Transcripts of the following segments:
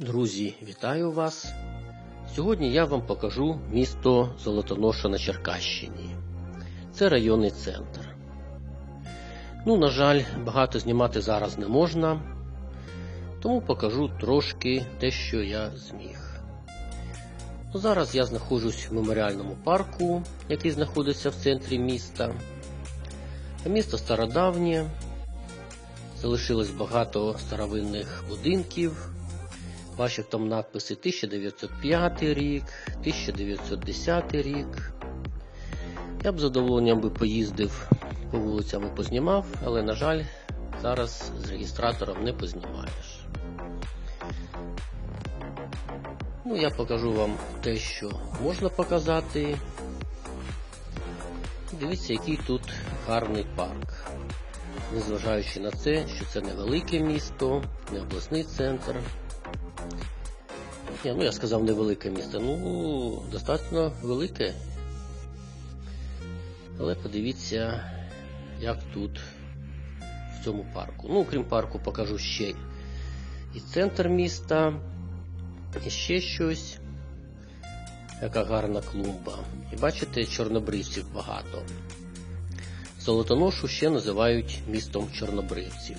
Друзі, вітаю вас! Сьогодні я вам покажу місто Золотоноша на Черкащині. Це районний центр. Ну, на жаль, багато знімати зараз не можна, тому покажу трошки те, що я зміг. Ну, Зараз я знаходжусь в меморіальному парку, який знаходиться в центрі міста. Місто стародавнє, залишилось багато старовинних будинків. Бачив там надписи 1905 рік, 1910 рік. Я б з задоволенням би поїздив по вулицям і познімав, але, на жаль, зараз з реєстратором не познімаєш. Ну, я покажу вам те, що можна показати. Дивіться, який тут гарний парк. Незважаючи на це, що це невелике місто, не обласний центр. Ні, ну я сказав невелике місто, ну достатньо велике. Але подивіться, як тут в цьому парку. Ну, крім парку, покажу ще і центр міста, і ще щось. Яка гарна клумба. І бачите, чорнобривців багато. Золотоношу ще називають містом чорнобривців.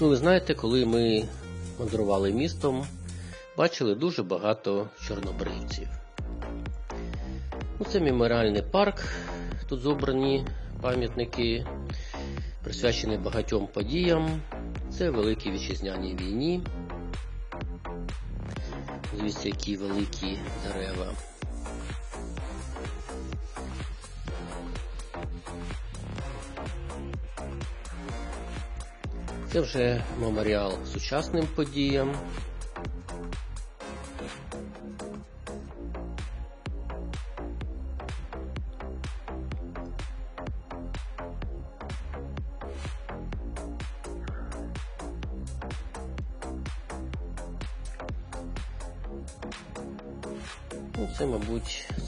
Ну, ви знаєте, коли ми мандрували містом, бачили дуже багато чорнобривців. Ну, Це меморіальний парк. Тут зобрані пам'ятники, присвячені багатьом подіям. Це Великій Вітчизняній війні. Дивіться, які великі дерева. Це вже меморіал сучасним подіям.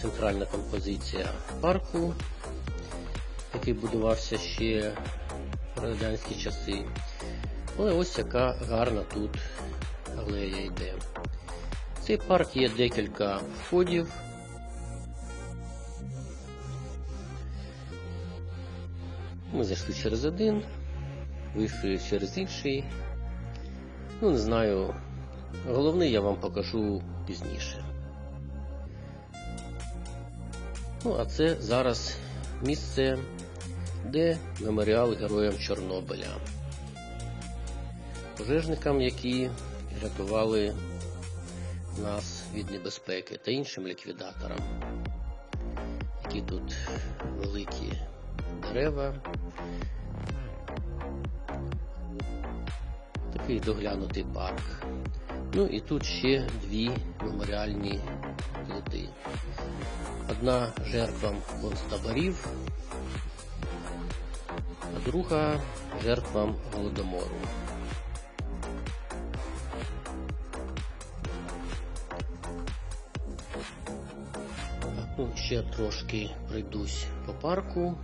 Центральна композиція парку, який будувався ще в радянські часи. Але ось яка гарна тут алея йде. В цей парк є декілька входів. Ми зайшли через один, вийшли через інший. Ну, не знаю. Головний я вам покажу пізніше. Ну, а це зараз місце, де меморіал героям Чорнобиля. Пожежникам, які рятували нас від небезпеки та іншим ліквідаторам, які тут великі дерева. Такий доглянутий парк. Ну і тут ще дві меморіальні плити. Одна жертвам концтаборів, а друга жертвам голодомору. Ну, ще трошки пройдусь по парку,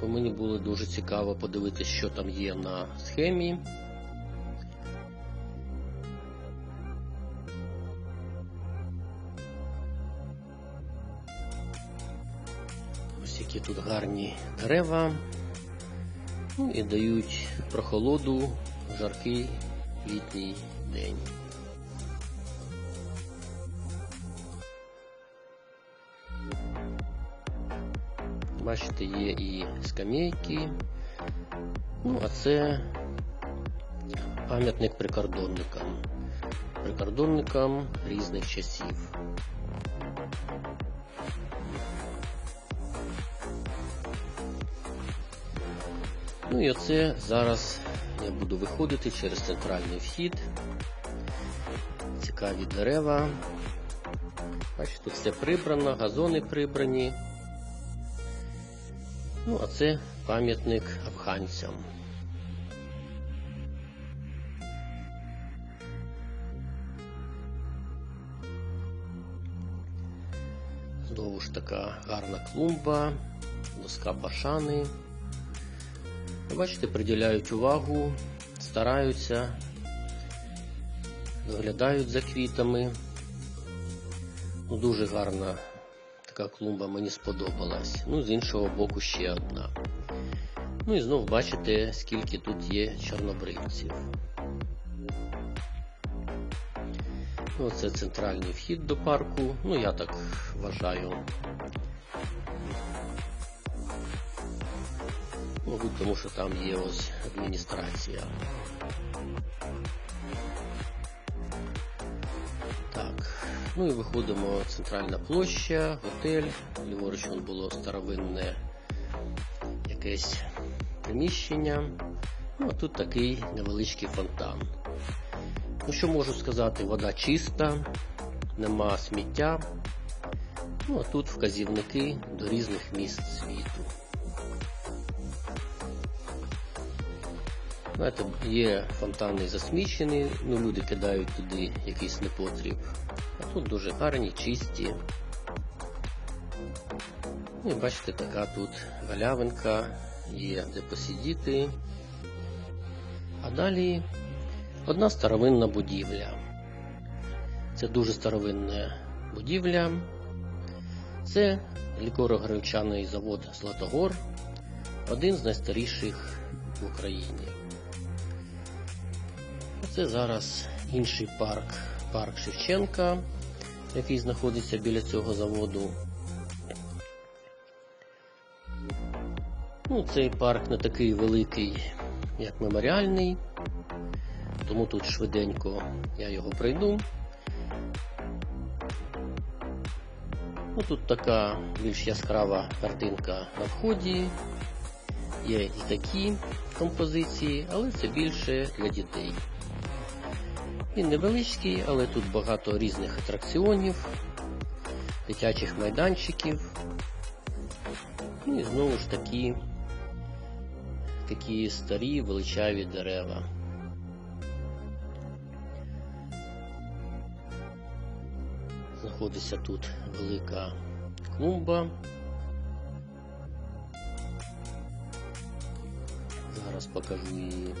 бо мені було дуже цікаво подивитися, що там є на схемі. Гарні дерева. Ну і дають прохолоду жаркий літній день. Бачите, є і скамейки. Ну, а це пам'ятник прикордонникам. Прикордонникам різних часів. Ну і оце зараз я буду виходити через центральний вхід. Цікаві дерева. Бачите, все прибрано, газони прибрані. Ну, а це пам'ятник афганцям. Знову ж така гарна клумба, доска башани. Бачите, приділяють увагу, стараються доглядають за квітами. Ну, дуже гарна така клумба мені сподобалась. Ну, з іншого боку ще одна. Ну і знов бачите, скільки тут є чорнобривців. Ну, це центральний вхід до парку. Ну, я так вважаю. Мабуть, тому що там є ось адміністрація. Так, ну і виходимо центральна площа, готель. Ліворуч було старовинне якесь приміщення. Ну, а тут такий невеличкий фонтан. Ну, що можу сказати, вода чиста, нема сміття. Ну, а тут вказівники до різних міст світу. Знаєте, є фонтани засмічені, ну люди кидають туди якийсь непотріб. А тут дуже гарні, чисті. Ну і бачите, така тут галявинка, є де посидіти. А далі одна старовинна будівля. Це дуже старовинна будівля. Це лікоро-гречаний завод Златогор, один з найстаріших в Україні. Це зараз інший парк, парк Шевченка, який знаходиться біля цього заводу. Ну, Цей парк не такий великий, як меморіальний, тому тут швиденько я його пройду. Ну, Тут така більш яскрава картинка на вході. Є і такі композиції, але це більше для дітей. Він невеличкий, але тут багато різних атракціонів, дитячих майданчиків. І знову ж такі такі старі величаві дерева. Знаходиться тут велика клумба. Зараз покажу її.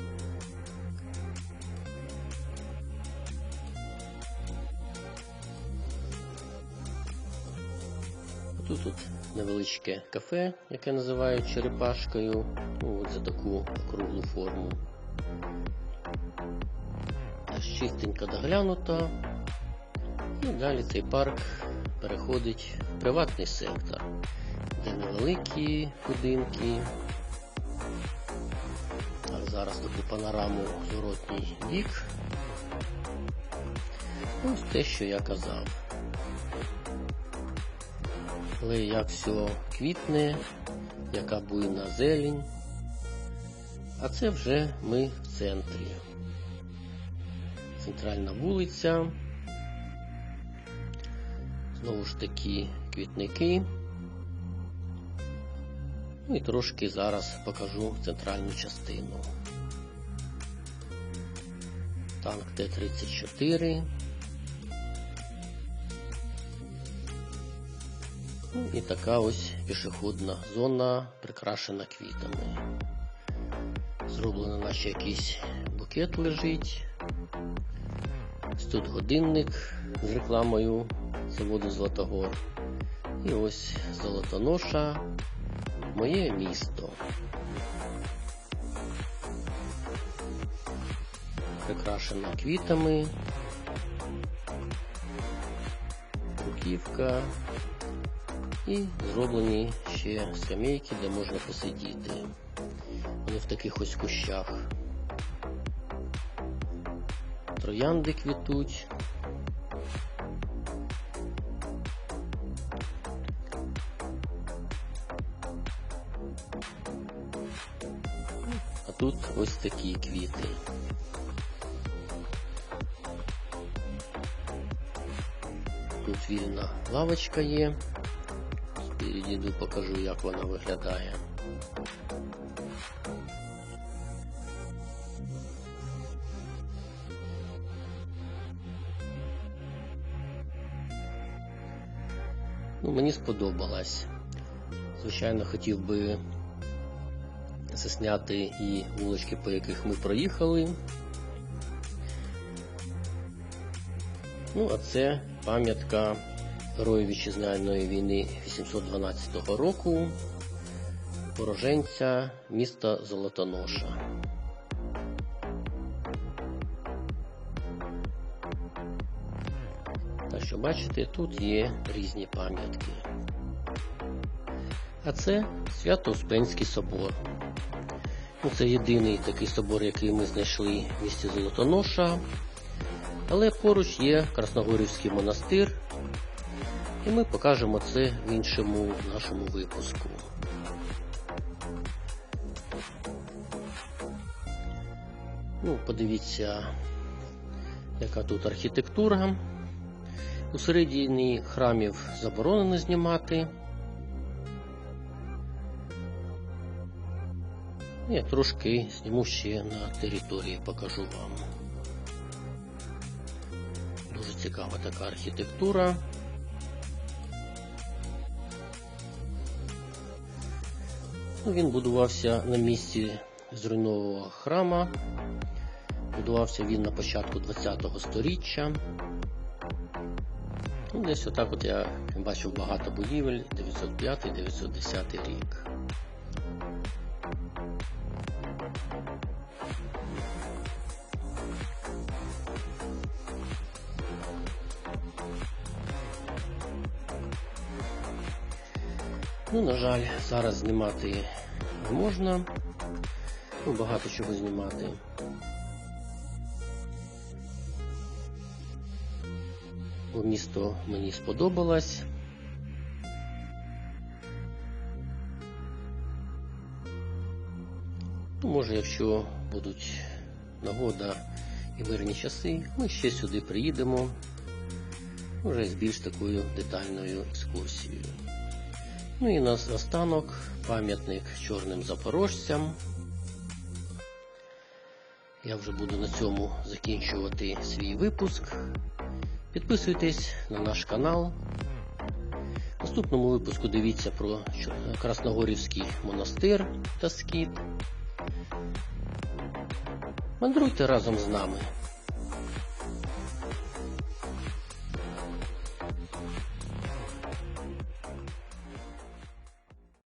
Тут тут невеличке кафе, яке називають черепашкою, ну, от за таку круглу форму. Аж чистенько доглянуто. І далі цей парк переходить в приватний сектор, де невеликі будинки. Так, зараз таку панораму зворотній бік. Ось те, що я казав. Але як все квітне, яка буйна зелень. А це вже ми в центрі. Центральна вулиця. Знову ж таки квітники. Ну і трошки зараз покажу центральну частину. Танк Т-34. І така ось пішохідна зона, прикрашена квітами. Зроблено наче якийсь букет лежить. Тут годинник з рекламою заводу Златогор. І ось Золотоноша, моє місто. Прикрашена квітами. Руківка. І зроблені ще скамейки, де можна посидіти. Вони в таких ось кущах. Троянди квітуть. А тут ось такі квіти. Тут вільна лавочка є. Підійду, покажу, як вона виглядає. Ну, Мені сподобалось. Звичайно, хотів би засняти і вулички, по яких ми проїхали. Ну, а це пам'ятка Герою Вітчизняної війни 812 року, уроженця міста Золотоноша. Так що бачите, тут є різні пам'ятки. А це Свято-Успенський собор. Ну, Це єдиний такий собор, який ми знайшли в місті Золотоноша. Але поруч є Красногорівський монастир, і ми покажемо це в іншому нашому випуску. Ну, подивіться, яка тут архітектура. У середині храмів заборонено знімати. Я трошки зніму ще на території, покажу вам. Дуже цікава така архітектура. Він будувався на місці зруйнованого храма. Будувався він на початку ХХ століття. Ну, десь отак от я бачив багато будівель 905-910 рік. Ну, на жаль, зараз знімати не можна. Ну, багато чого знімати. Місто мені сподобалось. Ну, може, якщо будуть нагода і мирні часи, ми ще сюди приїдемо вже з більш такою детальною екскурсією. Ну і на останок пам'ятник чорним запорожцям. Я вже буду на цьому закінчувати свій випуск. Підписуйтесь на наш канал. В наступному випуску дивіться про Красногорівський монастир та скіт. Мандруйте разом з нами.